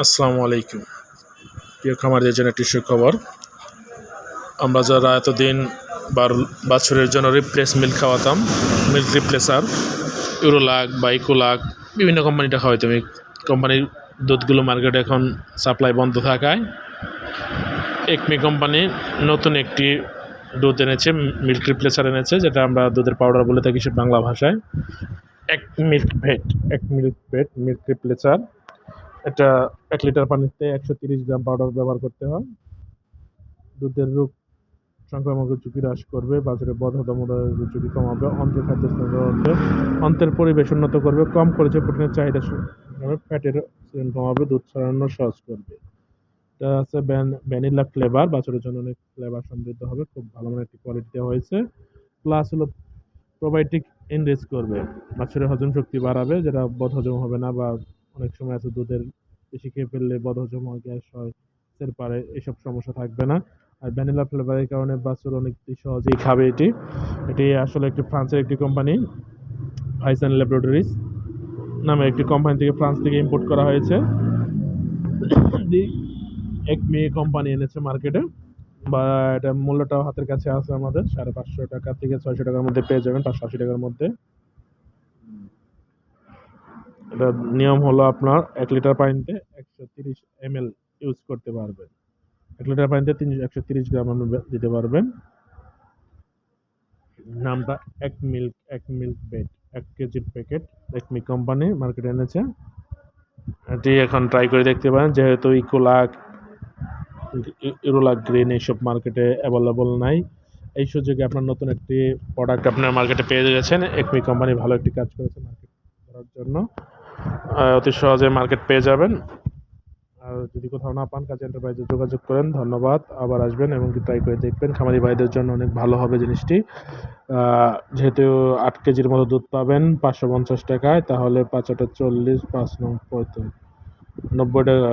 আসসালামু আলাইকুম। প্রিয় খামারদের জন্য একটি সুখবর, আমরা যারা এতদিন বার বাছুরের জন্য রিপ্লেস মিল্ক খাওয়াতাম মিল্ক রিপ্লেসার ইউরোলাক বা ইকোলাক বিভিন্ন কোম্পানিটা খাওয়াইতাম। এই কোম্পানির দুধগুলো মার্কেটে এখন সাপ্লাই বন্ধ থাকায় একমি কোম্পানি নতুন একটি দুধ এনেছে মিল্ক রিপ্লেসার এনেছে, যেটা আমরা দুধের পাউডার বলে থাকি সে বাংলা ভাষায়। এক মিল্ক ভেট এক মিল্ক ভেট মিল্ক রিপ্লেসার এটা এক লিটার পানিতে একশো তিরিশ গ্রাম পাউডার ব্যবহার করতে হয়। দুধের রোগ সংক্রামকের ঝুঁকি হ্রাস করবে, বাজারে বধদমনের ঝুঁকি কমাবে অন্ত্রের খাদ্য অন্ত্রের পরিবেশ উন্নত করবে, কম খরচে প্রোটিনের চাহিদা ফ্যাটের কমাবে, দুধ ছড়ানো সহজ করবে। এটা আছে ব্যান ভ্যানিলা ফ্লেভার বাছুরের জন্য অনেক ফ্লেভার সমৃদ্ধ হবে, খুব ভালো মানের একটি কোয়ালিটি দেওয়া হয়েছে। প্লাস হলো প্রোবায়োটিক এনরিচ করবে বাছুরের হজম শক্তি বাড়াবে, যেটা বদহজম হবে না বা অনেক সময় আছে দুধের বেশি খেয়ে ফেললে বদহজম হয়, গ্যাস হয় পারে এসব সমস্যা থাকবে না। আর ভ্যানিলা ফ্লেভারের কারণে বাছুর অনেক সহজেই খাবে এটি। এটি আসলে একটি ফ্রান্সের একটি কোম্পানি ভাইসান ল্যাবরেটরিজ নামে একটি কোম্পানি থেকে ফ্রান্স থেকে ইম্পোর্ট করা হয়েছে। এক মেয়ে কোম্পানি এনেছে মার্কেটে, বা এটা মূল্যটাও হাতের কাছে আছে আমাদের, সাড়ে পাঁচশো টাকা থেকে ছয়শো টাকার মধ্যে পেয়ে যাবেন, পাঁচশো আশি টাকার মধ্যে। এটা নিয়ম হলো আপনার এক লিটার পানিতে একশো তিরিশ এম এল ইউজ করতে পারবেন। এক লিটার পানিতে তিন একশো তিরিশ গ্রাম আপনি দিতে পারবেন। নামটা এক মিল্ক এক মিল্ক বেড এক কেজির প্যাকেট একমি কোম্পানি মার্কেটে এনেছে। এটি এখন ট্রাই করে দেখতে পারেন, যেহেতু ইকোলাক ইউরোলাক গ্রিন এইসব মার্কেটে অ্যাভেলেবল নাই। এই সুযোগে আপনার নতুন একটি প্রোডাক্ট আপনার মার্কেটে পেয়ে গেছেন। একমি কোম্পানি ভালো একটি কাজ করেছে মার্কেট করার জন্য। অতি সহজে মার্কেট পেয়ে যাবেন। আর যদি কোথাও না পান, কাজে এন্টারপ্রাইজে যোগাযোগ করেন। ধন্যবাদ, আবার আসবেন এবং ট্রাই করে দেখবেন। খামারি ভাইদের জন্য অনেক ভালো হবে জিনিসটি। যেহেতু আট কেজির মতো দুধ পাবেন, পাঁচশো পঞ্চাশ টাকায়, তাহলে পাঁচ আটা চল্লিশ, পাঁচ নং নব্বই টাকা